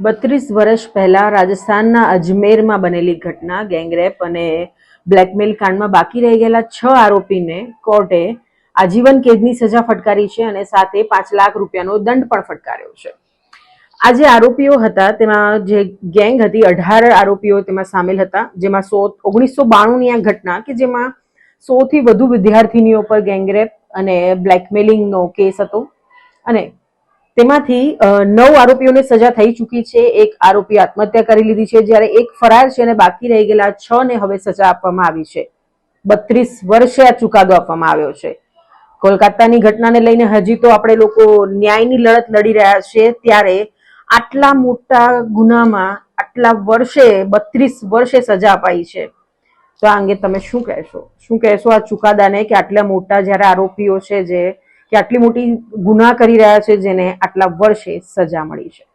બત્રીસ વર્ષ પહેલા રાજસ્થાનના અજમેરમાં બનેલી ઘટના ગેંગરેપ અને બ્લેકમેલ કાંડમાં બાકી રહી ગયેલા છ આરોપીને કોર્ટે આજીવન કેદની સજા ફટકારી છે અને સાથે પાંચ લાખ રૂપિયાનો દંડ પણ ફટકાર્યો છે. આ જે આરોપીઓ હતા, તેમાં જે ગેંગ હતી, અઢાર આરોપીઓ તેમાં સામેલ હતા, જેમાં સો, ઓગણીસો બાણુંની આ ઘટના કે જેમાં સોથી વધુ વિદ્યાર્થીનીઓ પર ગેંગરેપ અને બ્લેકમેલિંગનો કેસ હતો અને તેમાંથી નવ આરોપીઓને સજા થઈ ચૂકી છે. એક આરોપી આત્મહત્યા કરી લીધી છે. જ્યારે એક ફરાર છે અને બાકી રહી ગયેલા છ ને હવે સજા આપવામાં આવી છે. બત્રીસ વર્ષે આ ચુકાદો આપવામાં આવ્યો છે. કોલકાતાની ઘટનાને લઈને હજી તો આપણે લોકો ન્યાયની લડત લડી રહ્યા છે ત્યારે આટલા મોટા ગુનામાં, આટલા વર્ષે, બત્રીસ વર્ષે સજા અપાઈ છે. તો આ અંગે તમે શું કહેશો? શું કહેશો આ ચુકાદાને કે આટલા મોટા જ્યારે આરોપીઓ છે જે કે આટલી મોટી ગુના કરી રહ્યા છે જેને આટલા વર્ષે સજા મળી છે.